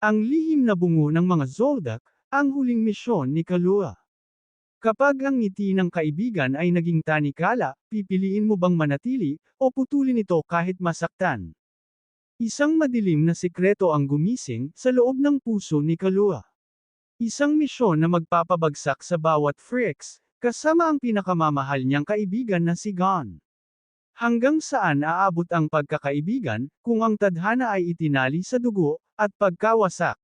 Ang lihim na bungo ng mga Zoldak, ang huling misyon ni Kalua. Kapag ang ngiti ng kaibigan ay naging tanikala, pipiliin mo bang manatili, o putulin ito kahit masaktan? Isang madilim na sikreto ang gumising sa loob ng puso ni Kalua. Isang misyon na magpapabagsak sa bawat Fricks, kasama ang pinakamamahal niyang kaibigan na si Gon. Hanggang saan aabot ang pagkakaibigan, kung ang tadhana ay itinali sa dugo, at pagkawasak.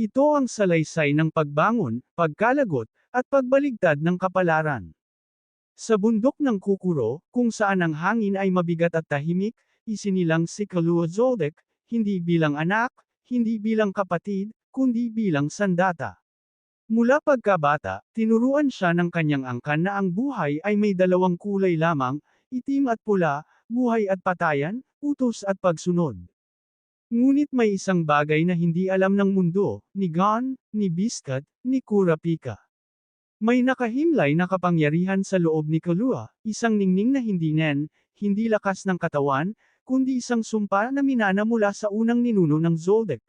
Ito ang salaysay ng pagbangon, pagkalagot, at pagbaligtad ng kapalaran. Sa bundok ng Kukuro, kung saan ang hangin ay mabigat at tahimik, isinilang si Kalua Zoldyck, hindi bilang anak, hindi bilang kapatid, kundi bilang sandata. Mula pagkabata, tinuruan siya ng kanyang angkan na ang buhay ay may dalawang kulay lamang, itim at pula, buhay at patayan, utos at pagsunod. Ngunit may isang bagay na hindi alam ng mundo, ni Gon, ni Biscuit, ni Kurapika. May nakahimlay na kapangyarihan sa loob ni Kalua, isang ningning na hindi nen, hindi lakas ng katawan, kundi isang sumpa na minana mula sa unang ninuno ng Zoldyck.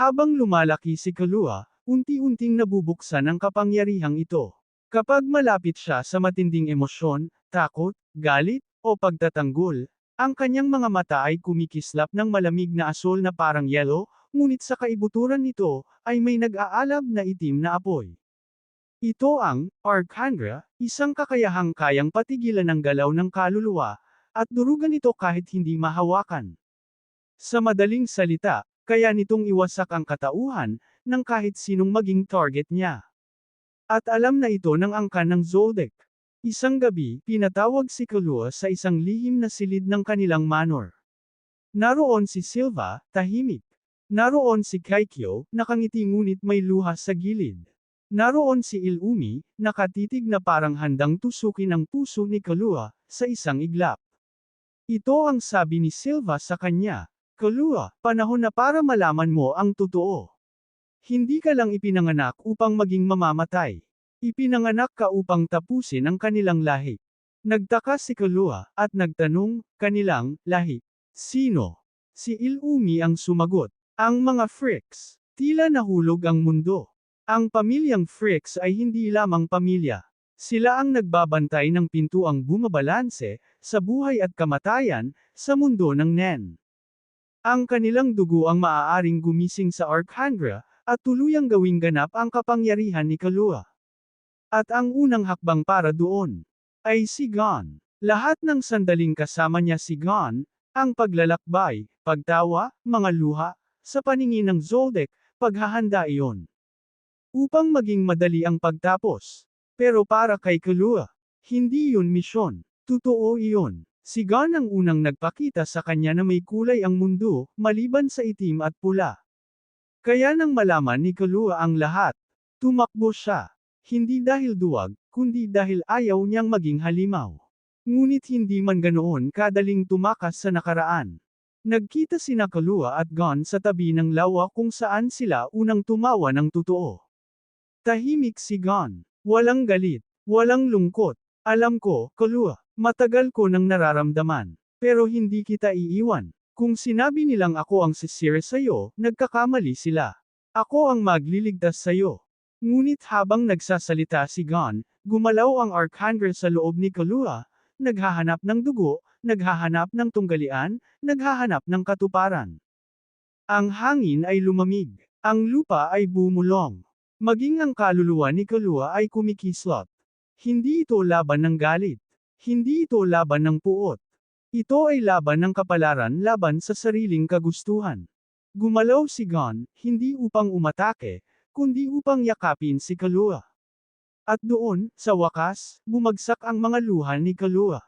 Habang lumalaki si Kalua, unti-unting nabubuksan ang kapangyarihang ito. Kapag malapit siya sa matinding emosyon, takot, galit, o pagtatanggol, ang kanyang mga mata ay kumikislap ng malamig na asol na parang yelo, ngunit sa kaibuturan nito, ay may nag-aalab na itim na apoy. Ito ang Arcandra, isang kakayahang kayang patigilan ng galaw ng kaluluwa, at durugan ito kahit hindi mahawakan. Sa madaling salita, kaya nitong iwasak ang katauhan, ng kahit sinong maging target niya. At alam na ito ng angkan ng Zoldyck. Isang gabi, pinatawag si Kalua sa isang lihim na silid ng kanilang manor. Naroon si Silva, tahimik. Naroon si Kaikyo, nakangiti ngunit may luha sa gilid. Naroon si Ilumi, nakatitig na parang handang tusukin ang puso ni Kalua, sa isang iglap. Ito ang sabi ni Silva sa kanya, Kalua, panahon na para malaman mo ang totoo. Hindi ka lang ipinanganak upang maging mamamatay. Ipinanganak ka upang tapusin ang kanilang lahi. Nagtaka si Kalua, at nagtanong, kanilang, lahi. Sino? Si Ilumi ang sumagot. Ang mga freaks. Tila nahulog ang mundo. Ang pamilyang Fricks ay hindi lamang pamilya. Sila ang nagbabantay ng pintuang bumabalanse, sa buhay at kamatayan, sa mundo ng Nen. Ang kanilang dugo ang maaaring gumising sa Archandra, at tuluyang gawing ganap ang kapangyarihan ni Kalua. At ang unang hakbang para doon, ay si Gon. Lahat ng sandaling kasama niya si Gon, ang paglalakbay, pagtawa, mga luha, sa paningin ng Zoldyck, paghahanda iyon. Upang maging madali ang pagtapos. Pero para kay Kalua, hindi yun misyon. Totoo iyon. Si Gon ang unang nagpakita sa kanya na may kulay ang mundo, maliban sa itim at pula. Kaya nang malaman ni Kalua ang lahat, tumakbo siya. Hindi dahil duwag, kundi dahil ayaw niyang maging halimaw. Ngunit hindi man ganoon kadaling tumakas sa nakaraan. Nagkita sina Kalua at Gon sa tabi ng lawa kung saan sila unang tumawa ng totoo. Tahimik si Gon. Walang galit. Walang lungkot. Alam ko, Kalua, matagal ko nang nararamdaman. Pero hindi kita iiwan. Kung sinabi nilang ako ang sisira sa'yo, nagkakamali sila. Ako ang magliligtas sa'yo. Ngunit habang nagsasalita si Gon, gumalaw ang Archandra sa loob ni Kalua, naghahanap ng dugo, naghahanap ng tunggalian, naghahanap ng katuparan. Ang hangin ay lumamig. Ang lupa ay bumulong. Maging ang kaluluwa ni Kalua ay kumikislot. Hindi ito laban ng galit. Hindi ito laban ng puot. Ito ay laban ng kapalaran laban sa sariling kagustuhan. Gumalaw si Gon, hindi upang umatake, kundi upang yakapin si Kalua. At doon, sa wakas, bumagsak ang mga luha ni Kalua.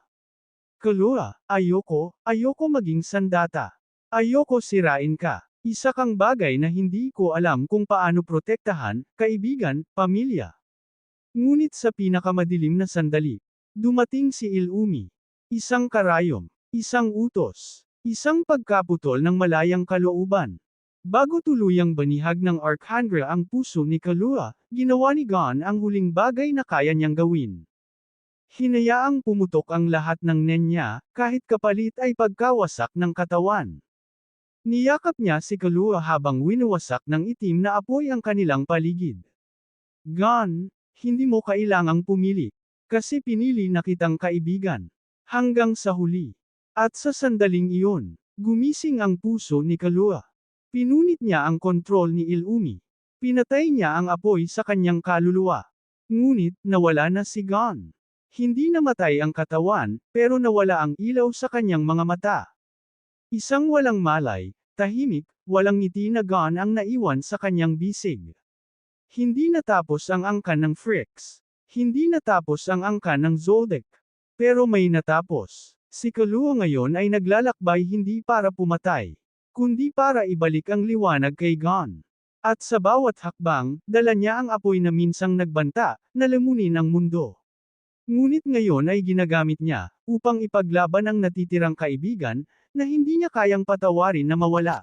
Kalua, ayoko, ayoko maging sandata. Ayoko sirain ka. Isa kang bagay na hindi ko alam kung paano protektahan, kaibigan, pamilya. Ngunit sa pinakamadilim na sandali, dumating si Ilumi. Isang karayom, isang utos, isang pagkaputol ng malayang kalooban. Bago tuluyang banihag ng Archandra ang puso ni Kalua, ginawa ni Gon ang huling bagay na kaya niyang gawin. Hinayaang pumutok ang lahat ng nen niya, kahit kapalit ay pagkawasak ng katawan. Niyakap niya si Kalua habang winawasak ng itim na apoy ang kanilang paligid. Gon, hindi mo kailangang pumili. Kasi pinili na kitang kaibigan. Hanggang sa huli. At sa sandaling iyon, gumising ang puso ni Kalua. Pinunit niya ang kontrol ni Ilumi. Pinatay niya ang apoy sa kanyang kaluluwa. Ngunit, nawala na si Gon. Hindi namatay ang katawan, pero nawala ang ilaw sa kanyang mga mata. Isang walang malay, tahimik, walang ngiti na Gon ang naiwan sa kanyang bisig. Hindi natapos ang angkan ng Fricks. Hindi natapos ang angkan ng Zoldyck. Pero may natapos. Si Kalua ngayon ay naglalakbay hindi para pumatay, kundi para ibalik ang liwanag kay Gon. At sa bawat hakbang, dala niya ang apoy na minsang nagbanta, na lamunin ang mundo. Ngunit ngayon ay ginagamit niya, upang ipaglaban ang natitirang kaibigan, na hindi niya kayang patawarin na mawala.